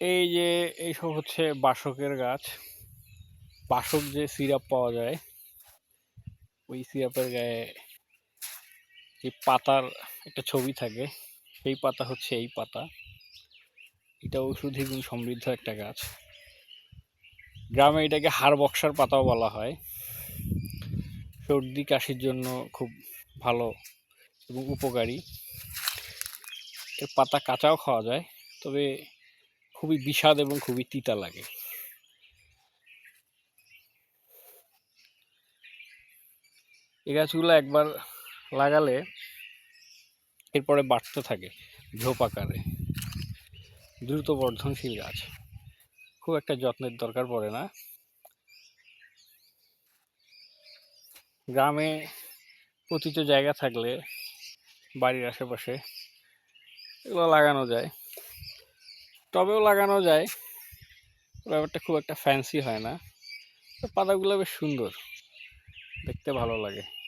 এই যে এইসব হচ্ছে বাসকের গাছ। বাসক যে সিরাপ পাওয়া যায়, ওই সিরাপের গায়ে এই পাতার একটা ছবি থাকে, সেই পাতা হচ্ছে এই পাতা। এটা ঔষধি গুণ সমৃদ্ধ একটা গাছ। গ্রামে এটাকে হাড় বক্সার পাতাও বলা হয়। সর্দি কাশির জন্য খুব ভালো এবং উপকারী। এর পাতা কাঁচাও খাওয়া যায়, তবে খুবই বিষাদ এবং খুবই তিতা লাগে। এই গাছগুলো একবার লাগালে এরপরে বাড়তে থাকে ঝোপ আকারে। দ্রুত বর্ধনশীল গাছ। খুব একটা যত্নের দরকার পড়ে না। গ্রামে পতিত জায়গা থাকলে বাড়ির আশেপাশে এগুলো লাগানো যায়। টবেও লাগানো যায়। ব্যাপারটা খুব একটা ফ্যান্সি হয় না। পাতাগুলো বেশ সুন্দর। দেখতে ভালো লাগে।